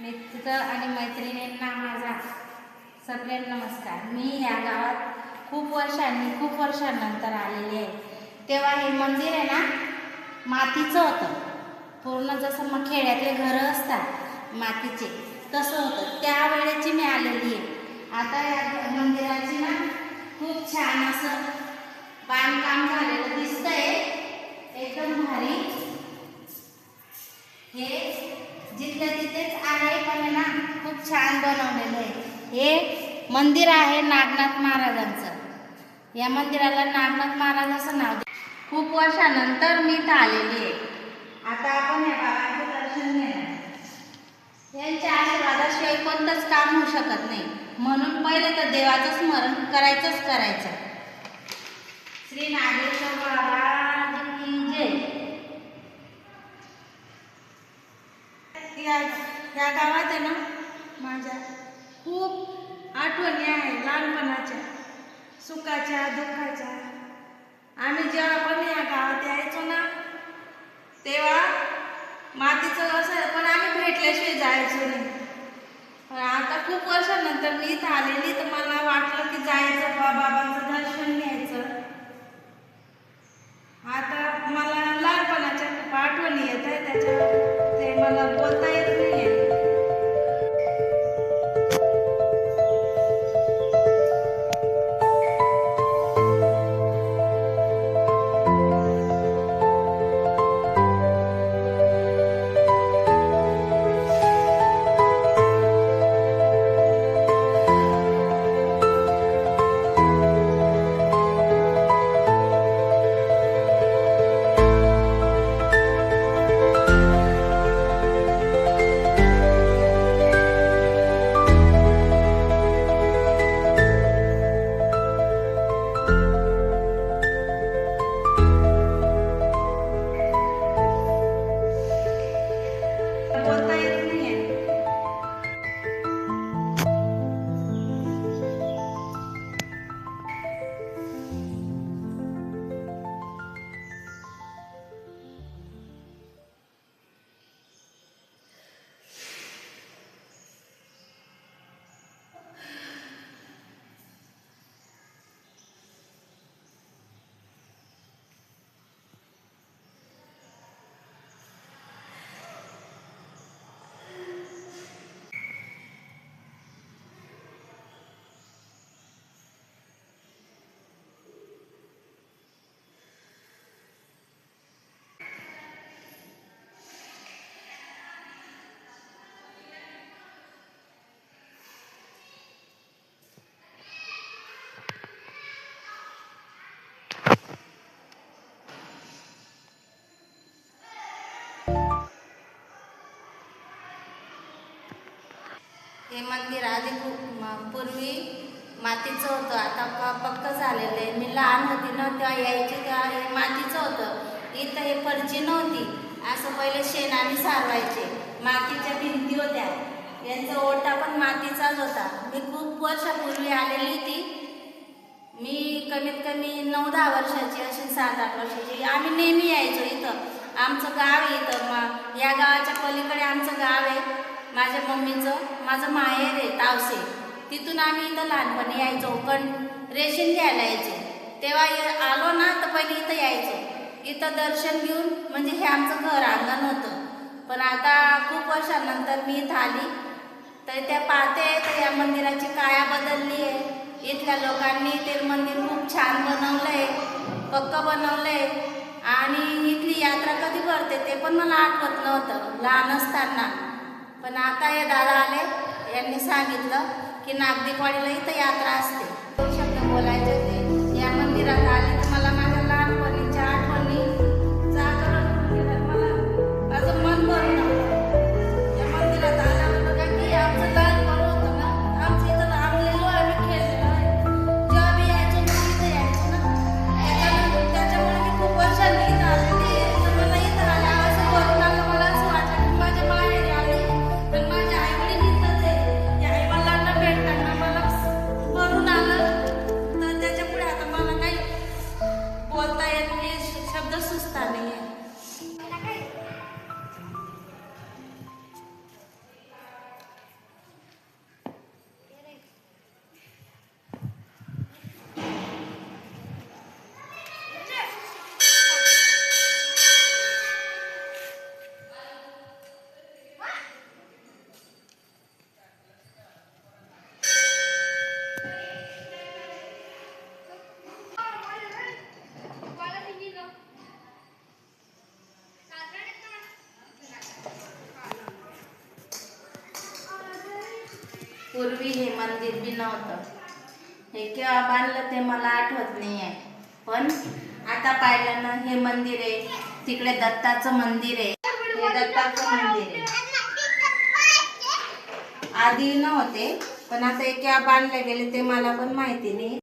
मित्र आणि मैत्रिणींना माझा सप्रेम नमस्कार. मी या गावात खूप वर्षांनी खूप वर्षांनंतर आलेली आहे. तेव्हा हे मंदिर आहे ना मातीचं होतं. पूर्ण जसं मग खेड्यातले घरं असतात मातीचे तसं होतं. त्यावेळेची मी आलेली आहे. आता या मंदिराची ना खूप छान असं बांधकाम झालेलं दिसतंय. एकदम भारी. हे जिथल्या तिथेच आहे पण आहे ना खूप छान बनवलेलं आहे. हे मंदिर आहे नागनाथ महाराजांचं. या मंदिराला नागनाथ महाराज असं नाव दे खूप वर्षानंतर मी इथं आलेली आहे. आता आपण या बाबांचं दर्शन घेणार यांच्या आशीर्वादाशिवाय कोणतंच काम होऊ शकत नाही. म्हणून पहिले तर देवाचं स्मरण करायचंच करायचं. श्री नागेश्वर महाराज या या गावात आहे ना माझ्या. खूप आठवणी आहे लहानपणाच्या सुखाच्या दुःखाच्या. आम्ही जेव्हा पण या गावात यायचो ना तेव्हा मातीचं असं पण आम्ही भेटल्याशिवाय जायचो नाही. पण आता खूप वर्षानंतर मी इथं आलेली तर मला वाटलं की जायचं बा बाबांचं दर्शन घ्यायचं. हे मंदिर आधी खूप पूर्वी मातीचं होतं. आता प पक्क झालेलं आहे. मी लहान होती ना तेव्हा यायची तेव्हा हे मातीचं होतं. इथं हे फरची नव्हती. असं पहिले शेणाने सारवायचे. मातीच्या भिंती होत्या. यांचा ओटा पण मातीचाच होता. मी खूप वर्षापूर्वी आलेली ती मी कमीत कमी नऊ दहा वर्षाची अशी सात आठ वर्षाची. आम्ही नेहमी यायचो इथं. आमचं गाव आहे इथं. मग या गावाच्या पलीकडे आमचं गाव आहे. माझ्या मम्मीचं माझं माहेर आहे तावसे. तिथून आम्ही इथं लहानपणी यायचो पण रेशन घ्यायला यायचे. तेव्हा ये- आलो ना तर पहिले इथं यायचो. इथं दर्शन घेऊन म्हणजे हे आमचं घर अंगण होतं. पण आता खूप वर्षानंतर मी इथं आली. तर त्या पाहते तर या मंदिराची काया बदलली आहे. इथल्या लोकांनी ते मंदिर खूप छान बनवलंय पक्क बनवलंय. आणि इथली यात्रा कधी भरते ते पण मला आठवत नव्हतं लहान असताना. पण आता हे दादा आले यांनी सांगितलं की नागदिकवाडीला इथं यात्रा असते. दोन शब्द बोलायचे ते या मंदिरात आले पूर्वी हे मंदिर बी नव्हतं. हे केव्हा बांधलं ते मला आठवत नाही आहे पण आता पाहिलं ना हे मंदिर आहे. तिकडे दत्ताचं मंदिर आहे. हे दत्ताचं मंदिर आहे. आधी नव्हते पण आता हे केव्हा बांधले गेले ते मला पण माहिती नाही.